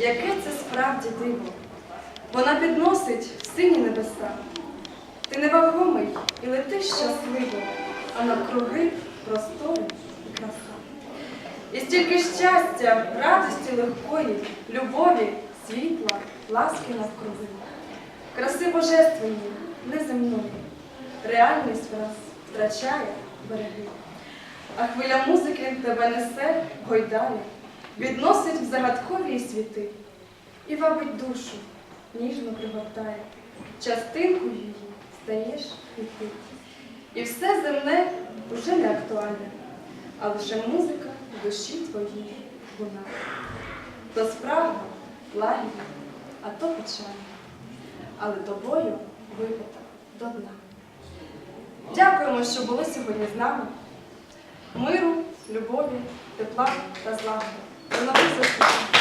яке це справді диво. Вона підносить в сині небеса. Ти невагомий і летиш щасливо, а навкруги простори і краса. І стільки щастя, радості легкої, любові, світла, ласки навкруги. Краси божественні, неземної, реальність враз втрачає береги. А хвиля музики тебе несе, гойдає, відносить в загадкові світи і вабить душу, ніжно пригортає, частинку її стаєш і ти. І все земне уже не актуальне, а лише музика в душі твоїй луна. То справа лагідна, а то печальна, але тобою випита до дна. Дякуємо, що були сьогодні з нами. Миру, любові, тепла та злагоди. До нових.